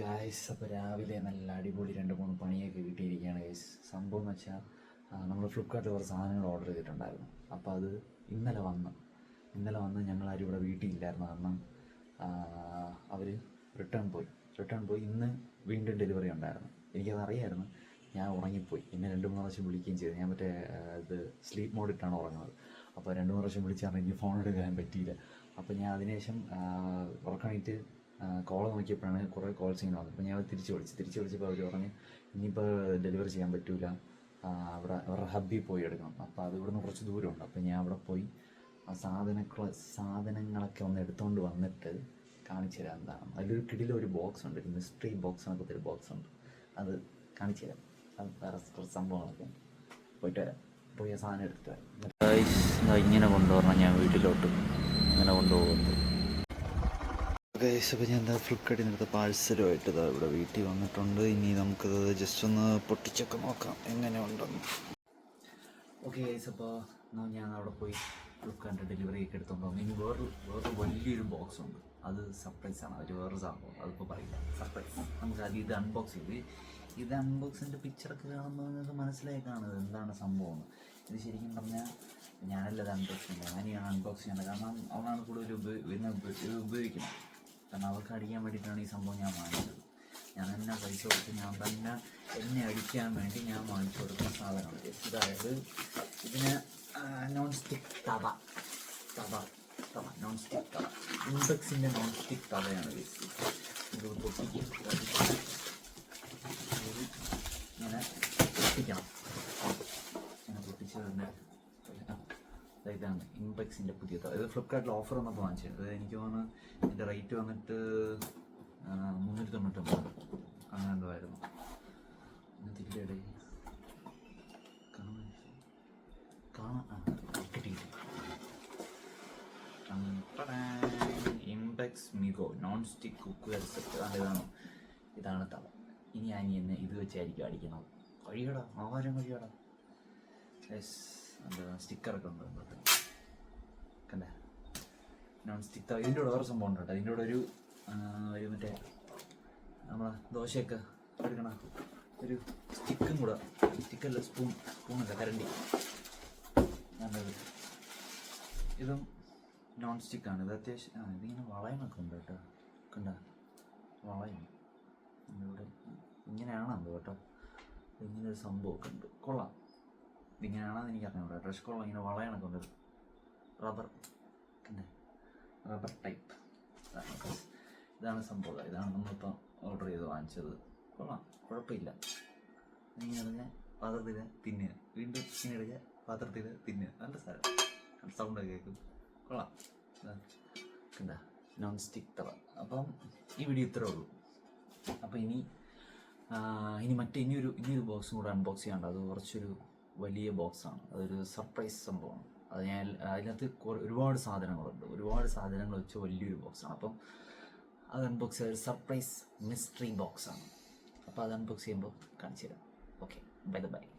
Guys അപ്പോൾ രാവിലെ നല്ല അടിപൊളി രണ്ട് മൂന്ന് പണിയൊക്കെ കിട്ടിയിരിക്കുകയാണ് ഗൈസ് സംഭവം എന്ന് വെച്ചാൽ നമ്മൾ ഫ്ലിപ്കാർട്ടിൽ കുറച്ച് സാധനങ്ങൾ ഓർഡർ ചെയ്തിട്ടുണ്ടായിരുന്നു. അപ്പോൾ അത് ഇന്നലെ വന്ന് ഇന്നലെ വന്ന് ഞങ്ങൾ ആരും ഇവിടെ വീട്ടിലില്ലായിരുന്നു. കാരണം അവർ റിട്ടേൺ പോയി. റിട്ടേൺ പോയി. ഇന്ന് വീണ്ടും ഡെലിവറി ഉണ്ടായിരുന്നു. എനിക്കത് അറിയായിരുന്നു. ഞാൻ ഉറങ്ങിപ്പോയി. എന്നെ രണ്ട് മൂന്ന് പ്രാവശ്യം വിളിക്കുകയും ചെയ്തു. ഞാൻ മറ്റേ ഇത് സ്ലീപ്പ് മോഡിട്ടാണ് ഉറങ്ങുന്നത്. അപ്പോൾ രണ്ട് മൂന്ന് പ്രാവശ്യം വിളിച്ചാൽ എനിക്ക് ഫോൺ എടുക്കാൻ പറ്റിയില്ല. അപ്പോൾ ഞാൻ അതിനുശേഷം ഉറക്കണിട്ട് കോൾ നോക്കിയപ്പോഴാണ് കുറേ കോൾസ് ഇങ്ങനെ വന്നത്. അപ്പോൾ ഞാൻ തിരിച്ച് വിളിച്ചു. തിരിച്ച് വിളിച്ചപ്പോൾ അവർ പറഞ്ഞ് ഇനിയിപ്പോൾ ഡെലിവറി ചെയ്യാൻ പറ്റില്ല അവിടെ അവരുടെ ഹബ്ബിൽ പോയി എടുക്കണം. അപ്പോൾ അത് ഇവിടുന്ന് കുറച്ച് ദൂരമുണ്ട്. അപ്പോൾ ഞാൻ അവിടെ പോയി ആ സാധനങ്ങളെ സാധനങ്ങളൊക്കെ ഒന്ന് എടുത്തുകൊണ്ട് വന്നിട്ട് കാണിച്ചു തരാം എന്താണ്. അതിലൊരു കിടിലൊരു ബോക്സ് ഉണ്ട്. ഒരു മിസ്റ്ററി ബോക്സ് എന്നൊക്കെ ഒരു ബോക്സ് ഉണ്ട്. അത് കാണിച്ചു തരാം. അത് വേറെ കുറച്ച് സംഭവങ്ങളൊക്കെ പോയിട്ട് പോയി ആ സാധനം എടുത്തിട്ട് വരാം. ഇങ്ങനെ കൊണ്ടുവരണം ഞാൻ വീട്ടിലോട്ട്. ഇങ്ങനെ കൊണ്ടുപോകുന്നത് ഗൈസ് അപ്പോൾ ഞാൻ എന്താ ഫ്ലിപ്കാർട്ടിൽ നിന്നെടുത്ത പാഴ്സലുമായിട്ട് ഇതാ ഇവിടെ വീട്ടിൽ വന്നിട്ടുണ്ട്. ഇനി നമുക്കത് ജസ്റ്റ് ഒന്ന് പൊട്ടിച്ചൊക്കെ നോക്കാം. എങ്ങനെ ഉണ്ടെന്ന്. ഓക്കെ ഗൈസ് അപ്പോൾ ഞാൻ അവിടെ പോയി ഫ്ലിപ്കാർട്ടിന്റെ ഡെലിവറി ഒക്കെ എടുത്തോണ്ട് വന്നു. ഇനി വേറൊരു വേറൊരു വലിയൊരു ബോക്സ് ഉണ്ട്. അത് സർപ്രൈസ് ആണ്. അവർ വേറൊരു സംഭവം. അതിപ്പോൾ പറയില്ല. സർപ്രൈസ് നമുക്ക് അത് ഇത് അൺബോക്സ് ചെയ്ത് ഇത് അൺബോക്സിന്റെ പിക്ചറൊക്കെ കാണുമ്പോൾ നിങ്ങൾക്ക് മനസ്സിലായി കാണുന്നത് എന്താണ് സംഭവം ഇത് ശരിക്കും പറഞ്ഞാൽ ഞാനല്ല ഇത് അൺബോക്സ് ചെയ്യുന്നത് ഞാനിയാണ് അൺബോക്സ് ചെയ്യുന്നത് കാരണം അവനാണ് കൂടുതൽ ഉപയോഗി ഉപയോഗിക്കുന്നത്. കാരണം അവൾക്ക് അടിക്കാൻ വേണ്ടിയിട്ടാണ് ഈ സംഭവം ഞാൻ വാങ്ങിച്ചത്. ഞാൻ തന്നെ പൈസ കൊടുത്ത് ഞാൻ തന്നെ എന്നെ അടിക്കാൻ വേണ്ടി ഞാൻ വാങ്ങിച്ചു കൊടുക്കുന്ന സാധനമാണ്. അതായത് ഇതിന് non stick tawa. Tawa. Tawa. Non stick tawa. ഇൻഡെക്സിന്റെ non stick തവയാണ് ഇത്. ഇത് പൊട്ടിക്കുക ഇത് ഇങ്ങനെ പൊട്ടിക്കണം ഇങ്ങനെ പൊട്ടിച്ച് തന്നെ ദാ ഇതാണ് ഇമ്പെക്സിന്റെ പുതിയ ഇത് ഫ്ലിപ്കാർട്ടിൽ ഓഫർ വന്നപ്പോൾ വാങ്ങിച്ചത് അതായത് എനിക്ക് തോന്നുന്നു ഇതിന്റെ റേറ്റ് വന്നിട്ട് മുന്നൂറ്റി തൊണ്ണൂറ്റൊമ്പത് അങ്ങനെ എന്തോ ആയിരുന്നു. Impex Migo non stick cook set ഇതാണ്. ഇതാണ് തവ. ഇനി ഇന്ന് ഇത് വെച്ചായിരിക്കും അടിക്കുന്നത് കഴിയടാ ആഹാരം കഴിയടാ. യെസ് എന്താ സ്റ്റിക്കറൊക്കെ ഉണ്ട്. കണ്ടേ? നോൺ സ്റ്റിക്ക് തവ ഇതിന്റെ കൂടെ വേറെ സംഭവം ഉണ്ട് കേട്ടോ ഇതിന്റെ ഒരു മറ്റേ നമ്മളെ ദോശയൊക്കെ എടുക്കണ ഒരു സ്റ്റിക്കും കൂടെ സ്റ്റിക്കല്ല സ്പൂൺ സ്പൂണല്ല കരണ്ടി. നല്ലത്. ഇതും നോൺ സ്റ്റിക്കാണ് ഇത് അത്യാവശ്യം ആ ഇതിങ്ങനെ വളയമൊക്കെ ഉണ്ട് കേട്ടോ. കണ്ട? വളയം. ഇവിടെ ഇങ്ങനെയാണ് എന്തോ കേട്ടോ. ഇങ്ങനെ ഒരു സംഭവമൊക്കെ ഉണ്ട്. കൊള്ളാം. ഇതിങ്ങനെയാണെന്ന് എനിക്ക് ഇവിടെ ഡ്രസ് കോളർ ഇങ്ങനെ വളയണൊക്കെ ഉണ്ട് റബ്ബർ കണ്ടേ റബ്ബർ ടൈപ്പ് ഇതാണ് സംഭവം. ഇതാണ് നമ്മളിപ്പോൾ ഓർഡർ ചെയ്ത് വാങ്ങിച്ചത്. കൊള്ളാം. കുഴപ്പമില്ല. ഇങ്ങനെ തന്നെ പാത്രത്തിൽ തിന്നുക. വീണ്ടും ഇങ്ങനെ പാത്രത്തിൽ തിന്നുക. നല്ല സാധനം. സൗണ്ട് കേൾക്കും. കൊള്ളാം. എന്താ നോൺ സ്റ്റിക്ക് തവ അപ്പം ഈ വീഡിയോ ഇത്രേ ഉള്ളൂ. അപ്പം ഇനി ഇനി മറ്റേ ഇനിയൊരു ഇനിയൊരു ബോക്സും കൂടെ അൺബോക്സ് ചെയ്യാണ്ട് അത് കുറച്ചൊരു വലിയ ബോക്സാണ് അതൊരു സർപ്രൈസ് സംഭവമാണ്. അത് ഞാൻ അതിനകത്ത് ഒരുപാട് സാധനങ്ങളുണ്ട്. ഒരുപാട് സാധനങ്ങൾ വെച്ച് വലിയൊരു ബോക്സാണ് അപ്പം അത് അൺബോക്സ് ചെയ്ത സർപ്രൈസ് മിസ്റ്ററി ബോക്സാണ് അപ്പോൾ അത് അൺബോക്സ് ചെയ്യുമ്പോൾ കാണിച്ചു തരാം ഓക്കെ ബൈ ബൈ